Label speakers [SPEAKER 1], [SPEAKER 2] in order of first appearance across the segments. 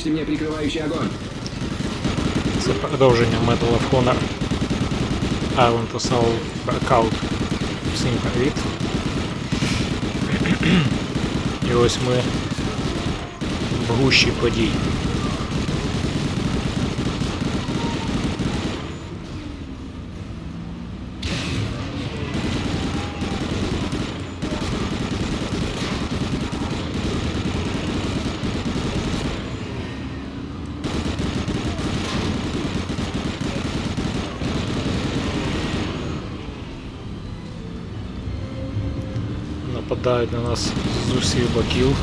[SPEAKER 1] обеспечьте мне прикрывающий огонь.
[SPEAKER 2] Це продовження Medal of Honor Iron to Soul Breakout. Всім привіт. І ось ми в гущі подій. Нападають на нас з усіх боків.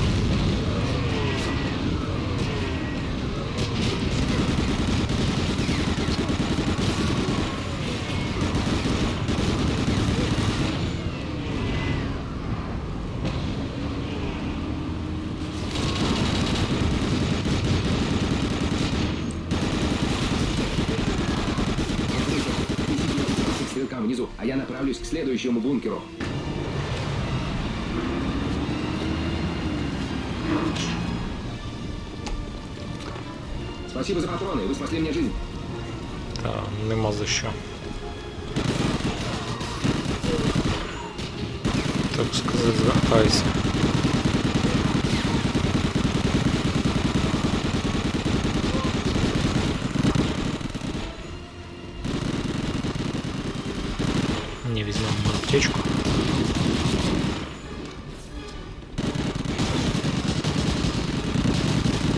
[SPEAKER 1] Внизу, а я направлюсь к следующему бункеру. Спасибо за патроны, вы спасли мне жизнь.
[SPEAKER 2] Та нема за що. Так сказати, звертайся. Не візьмемо аптечку.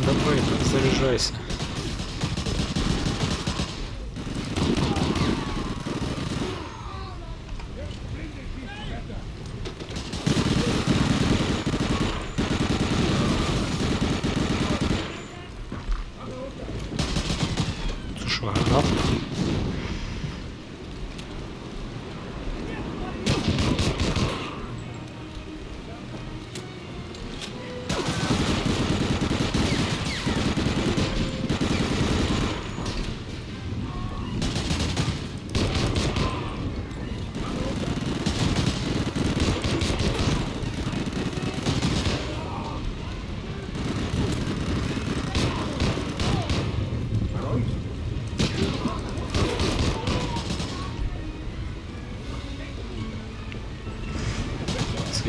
[SPEAKER 2] Давай, заряжайся.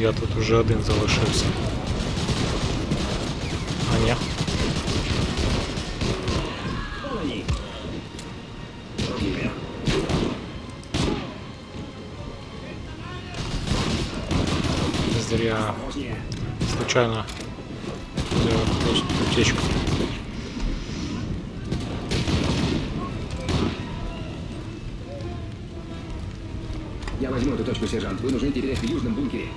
[SPEAKER 2] Я тут уже один залишився. А ні. Зря случайно взял просто аптечку.
[SPEAKER 1] Я возьму эту точку, сержант. Вы нужны теперь в южном бункере.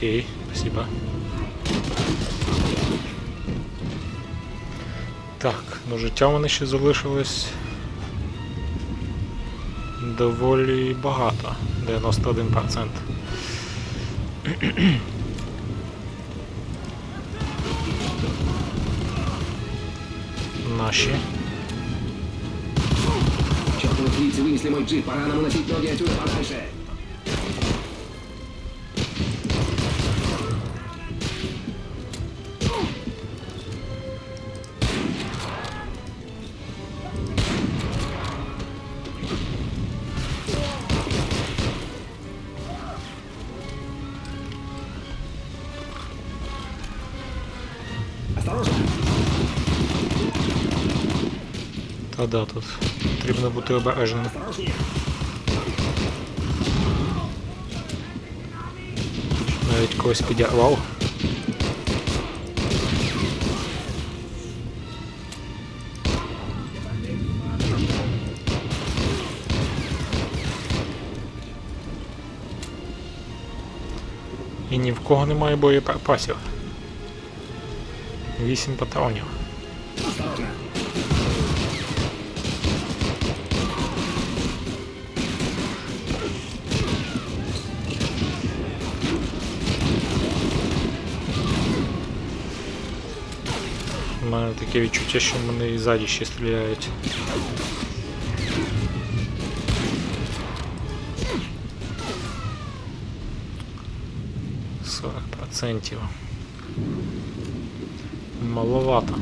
[SPEAKER 2] Окей, спасибо. Так, ну життя в мене ще залишилось доволі багато. 91%. Наші.
[SPEAKER 1] Чертовы фрицы вынесли мой джип. Пора нам уносить ноги отсюда подальше.
[SPEAKER 2] Та да, тут потрібно бути обережним. Навіть когось підірвав. І ні в кого немає боєприпасів. Вісім патронів. таке відчуття, що мене і ззаді ще стріляють. Сорок процентів. Маловато.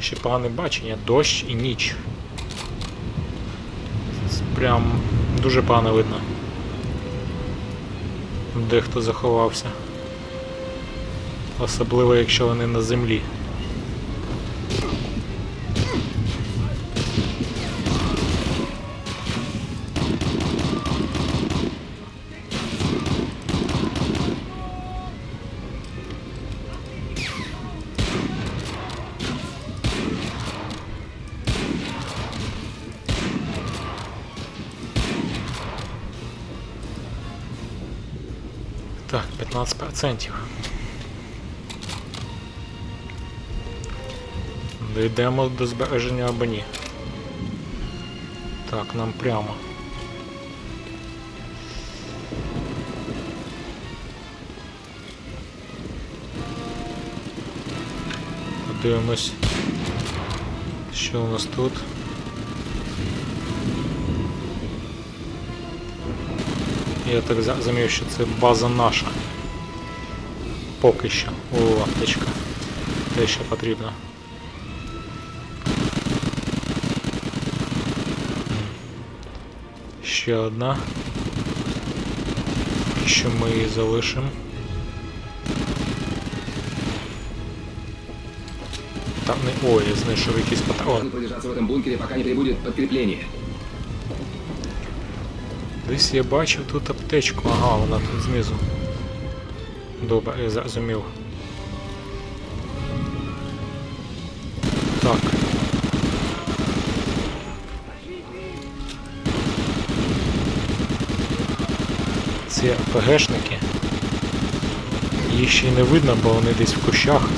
[SPEAKER 2] Ще погане бачення, дощ і ніч. Прям дуже погано видно. Де хто заховався. Особливо, якщо вони на землі. 15%. Дійдемо до збереження або ні. Так, нам прямо. Подивимось, що у нас тут. Я так зрозумів, що це база наша. Поки що. О, аптечка. Те, що потрібно. Ще одна. Що ми її залишимо. Там не... Ой, я знайшов якийсь патрон.
[SPEAKER 1] В этом бункере, пока не прибудет подкрепление.
[SPEAKER 2] Десь я бачив тут аптечку. Ага, вона тут знизу. Добре, я зрозумів. Так. Ці ПГшники. Їх ще й не видно, бо вони десь в кущах.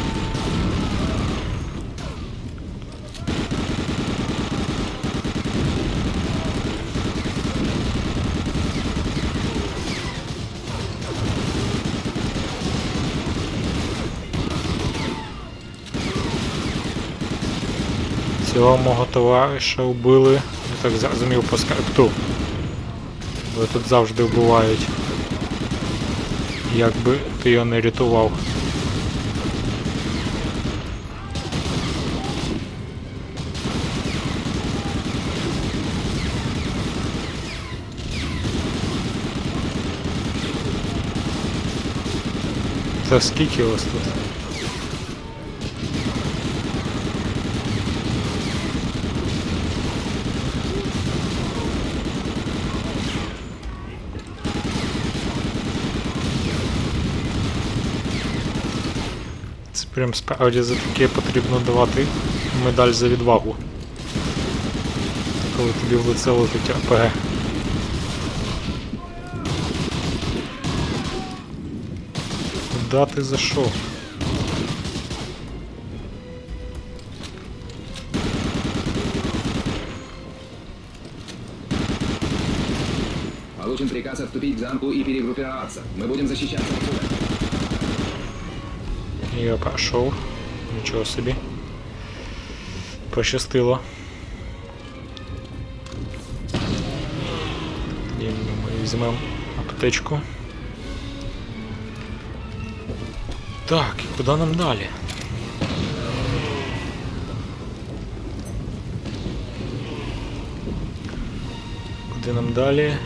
[SPEAKER 2] Цього мого товариша вбили, я так зрозумів по скрипту. Бо тут завжди вбивають. Якби ти його не рятував. Та скільки вас тут? Це прям справді за таке потрібно давати медаль за відвагу. Коли тобі в лице летить РПГ. Куда ти зайшов?
[SPEAKER 1] Получен приказ отступить к замку и перегруппироваться. Мы будем защищаться отсюда.
[SPEAKER 2] Я пройшов. Нічого собі. Пощастило. Тоді ми візьмемо аптечку. Так, і куди нам далі? Куди нам далі?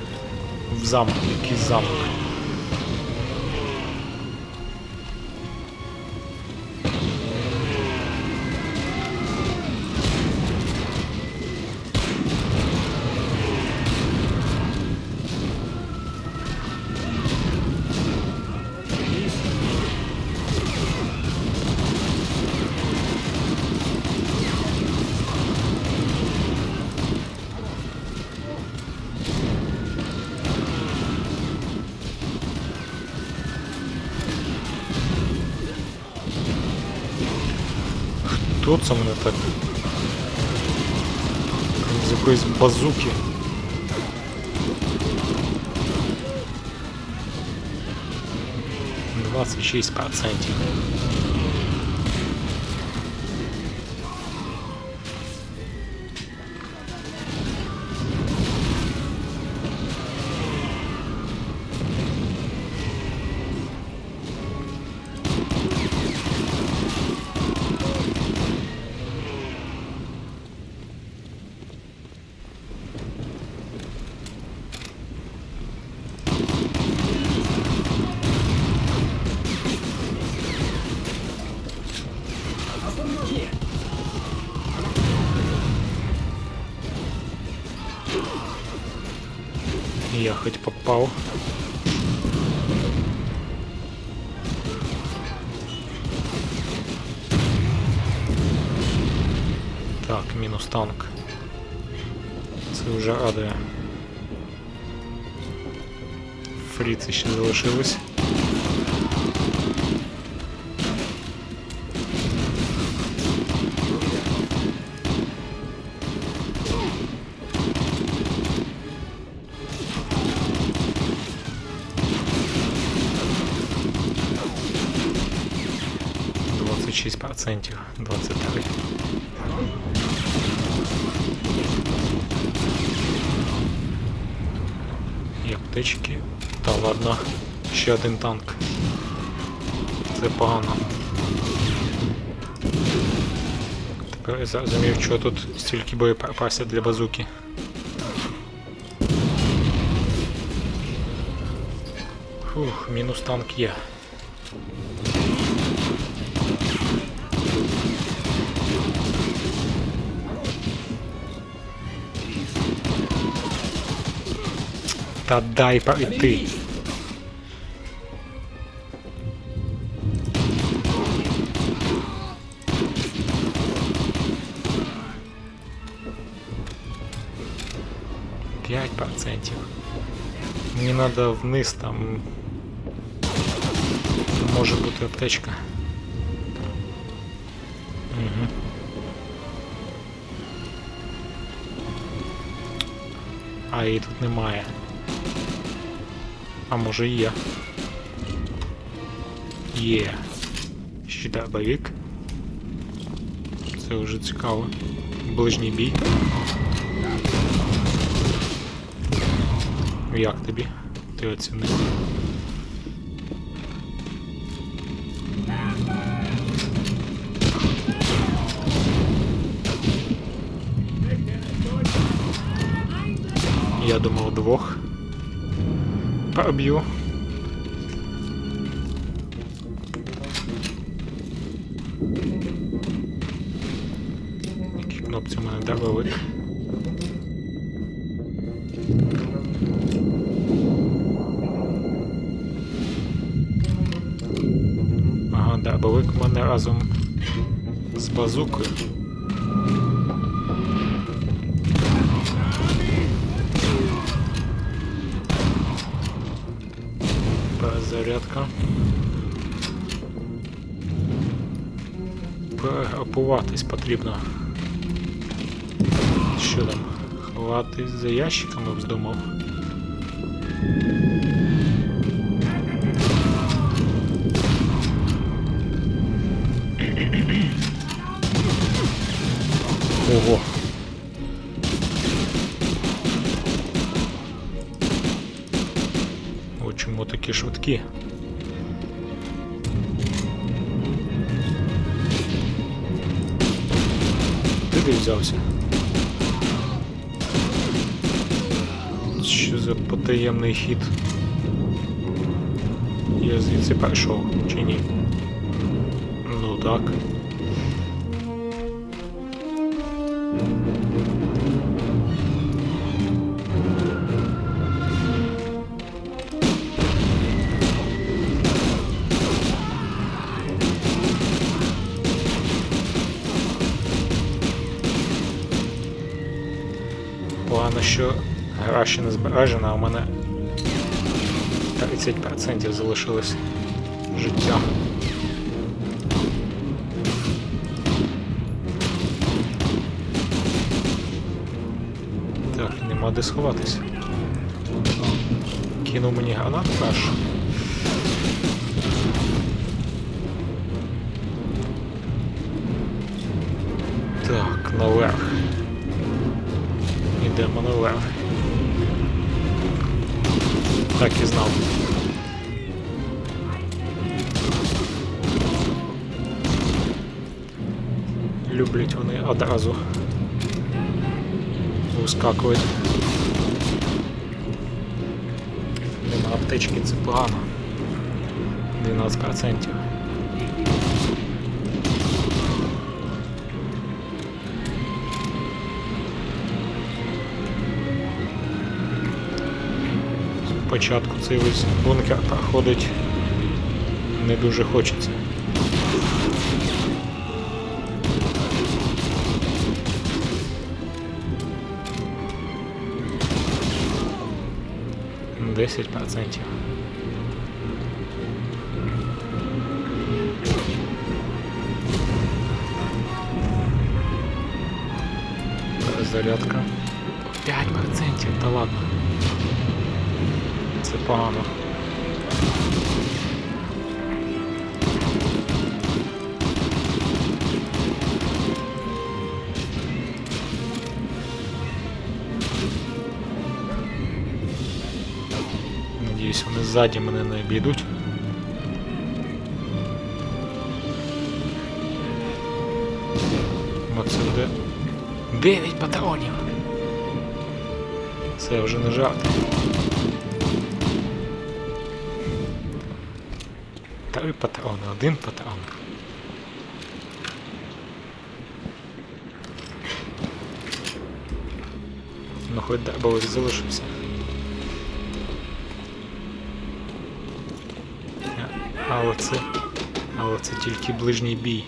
[SPEAKER 2] В замок, якийсь замок. Хто це мене так? З якоїсь базуки. Двадцять шість процентів. хоть попав. Так, мінус танк. Це вже радує. Фріці ще залишились. Двадцять шість процентів, двадцять три. І аптечки. Та ладно, ще один танк. Це погано. Тепер я зрозумів, чого тут стільки боєприпасів для базуки. Фух, мінус танк є. Та дай пройти. П'ять процентів. Мені треба вниз там. Може бути аптечка. Угу. А її тут немає. А може і є. Є. Щитабовик. Це вже цікаво. Ближній бій. Як тобі? Ти оцінив? Я думав двох. Поб'ю. Які кнопці мене. Ага, дробовик в мене разом з базукою. Перезарядка. Перегрупуватись потрібно. Що там? Ховатись за ящиками вздумав. Ого. О, чому такі швидкі? Взявся? Що за потаємний хід? Я звідси прийшов, чи ні? Ну так. Що гра ще не збережена, а у мене 30% залишилось життя. Так, нема де сховатися. Кинув мені гранату першу. Так, наверх. Наверх. Так і знав. Люблять вони одразу вискакують. Нема аптечки, це погано. 12%. Спочатку цей ось бункер проходить не дуже хочеться. Десять процентів. Зарядка. 5%, та ладно. Це погано. Надіюсь, вони ззаді мене не обійдуть. Оце де 9 патронів. Це вже не жарт. Три патрони, один патрон. Ну хоч дебовий залишився. Але це. Але це тільки ближній бій.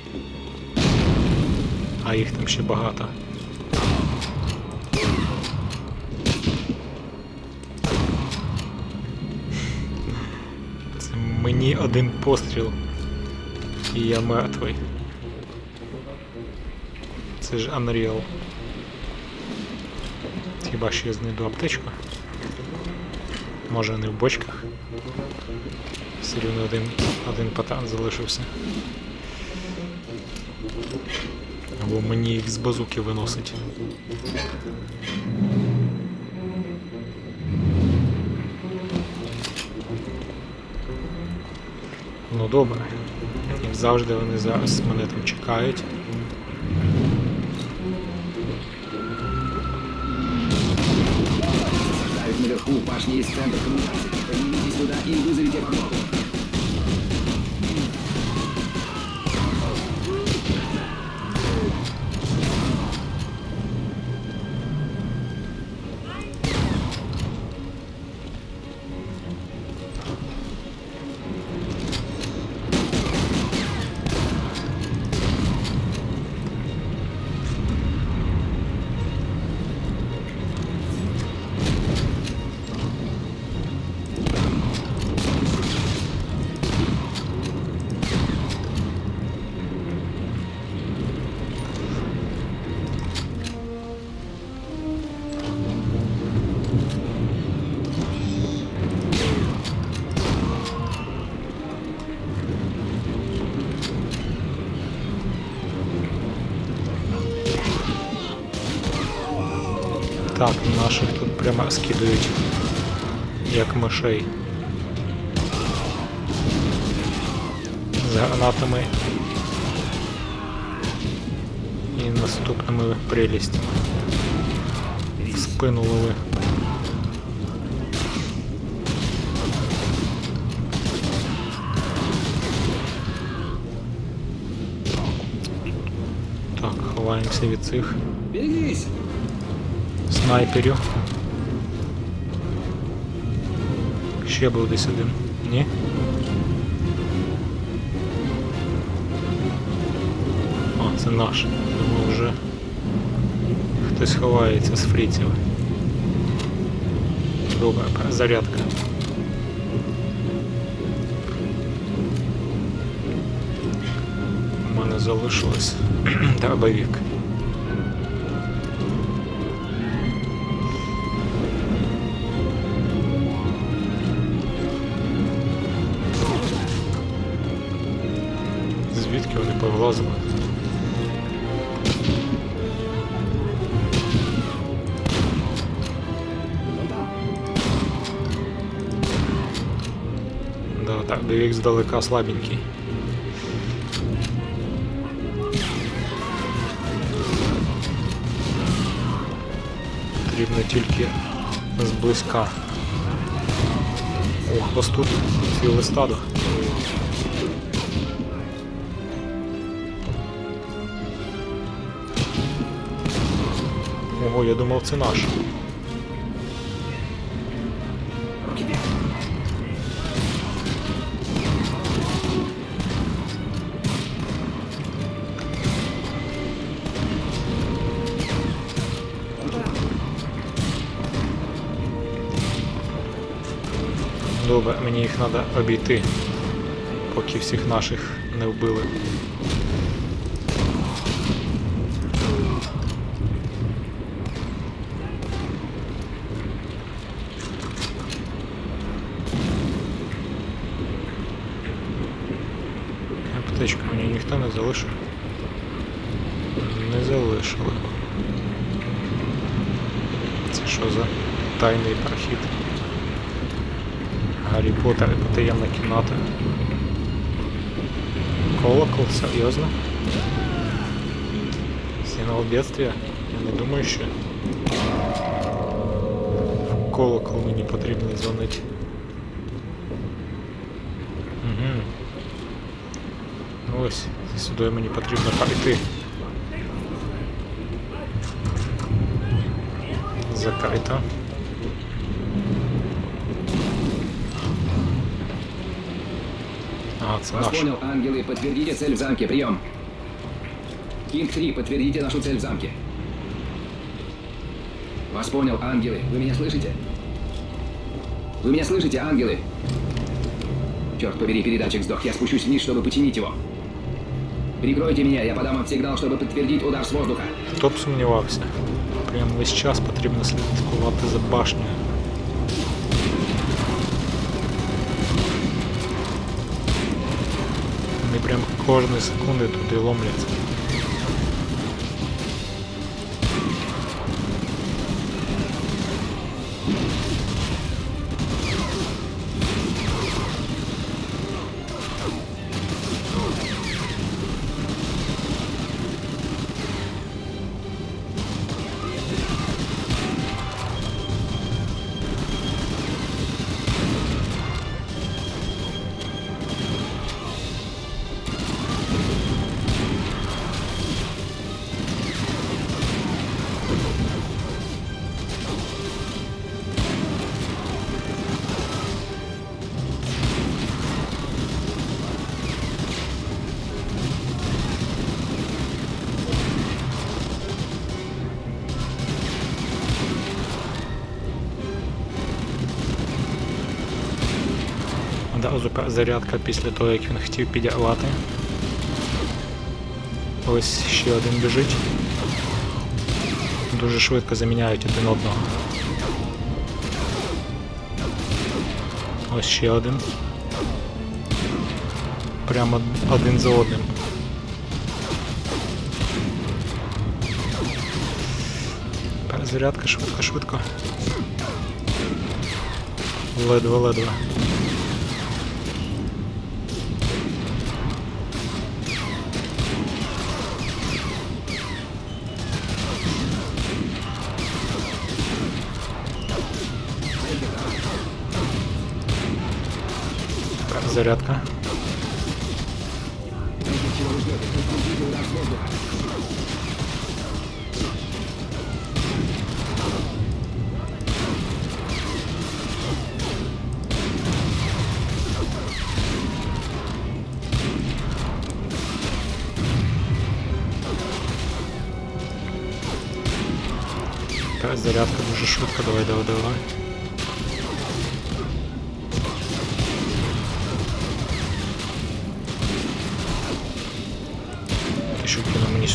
[SPEAKER 2] А їх там ще багато. Мені один постріл. І я мертвий. Це ж Unreal. Хіба що я знайду аптечку? Може не в бочках. Все рівно один, один патрон залишився. Або мені їх з базуки виносить. Ну добре. Як завжди вони зараз мене там чекають.
[SPEAKER 1] Наверху в башне есть центр коммуникации. Поднимитесь туда и вызовите подмогу.
[SPEAKER 2] Прямо скидують як мишей. З гранатами і наступними прелістями. В спину лови. Так, ховаємося від цих снайперів. Ще був десь один. Ні? О, це наш. Думаю, вже хтось ховається з фріців. Добре, зарядка. У мене залишилось дробовик. Здалека слабенький. Потрібно тільки зблизька. Ох, ось тут ціле стадо. Ого, я думав це наш. Мені їх треба обійти, поки всіх наших не вбили. Аптечку мені ніхто не залишив. Не залишили. Це що за тайний прохід? Гаррі Поттер і потаємна кімната. Колокол, серйозно? Сигнал бедствия? Я не думаю, що в колокол мені потрібно дзвонити. Угу. Ось, сюди мені потрібно пройти. Закрито. А, це
[SPEAKER 1] Вас
[SPEAKER 2] наш.
[SPEAKER 1] понял, ангелы, подтвердите цель в замке, прием. Кинг-3, подтвердите нашу цель в замке. Вас понял, ангелы, вы меня слышите? Вы меня слышите, ангелы? Черт побери, передатчик сдох, я спущусь вниз, чтобы починить его. Прикройте меня, я подам вам сигнал, чтобы подтвердить удар с воздуха.
[SPEAKER 2] Хто б сумнівався? Прям весь час потрібно слідкувати за башнею. Кожної секунди туди ломляться. Зарядка після того, як він хотів підірвати. Ось ще один біжить. Дуже швидко заміняють один одного. Ось ще один. Прямо один за одним. Перезарядка швидко, швидко. Ледве-ледве.
[SPEAKER 1] перезарядка.
[SPEAKER 2] Зарядка уже швидко, давай, давай, давай.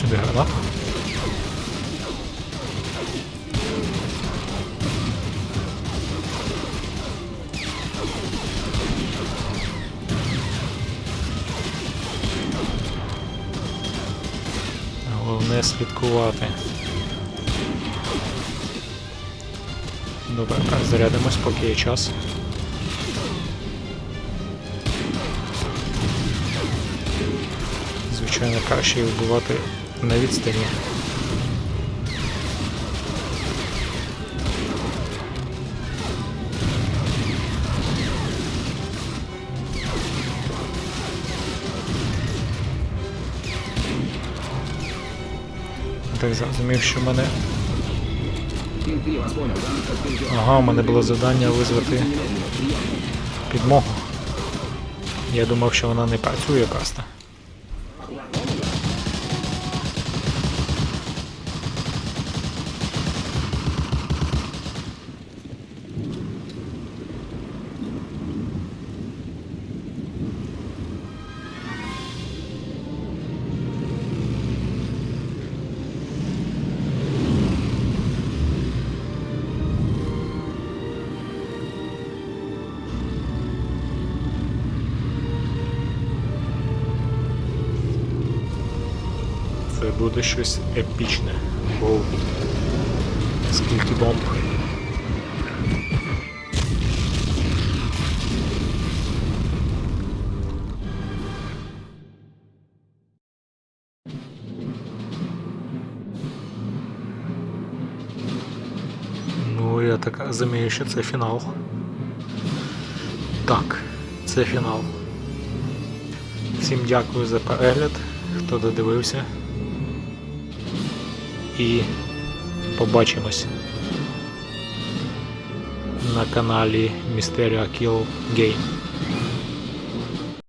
[SPEAKER 2] Сюди гранату? Головне слідкувати. Добре, так, зарядимось, поки є час. Звичайно, краще вбивати на відстані. Так, зрозумів, що мене
[SPEAKER 1] Кинг-3, 9-3, вас понял, да? Подтвержден.
[SPEAKER 2] Ага, у мене було завдання визвати підмогу. Я думав, що вона не працює просто. Буде щось епічне. Бо скільки бомб. Ну, я так розумію, що це фінал. Так, це фінал. Всім дякую за перегляд, хто додивився. І побачимось на каналі Mysterio Kill Game.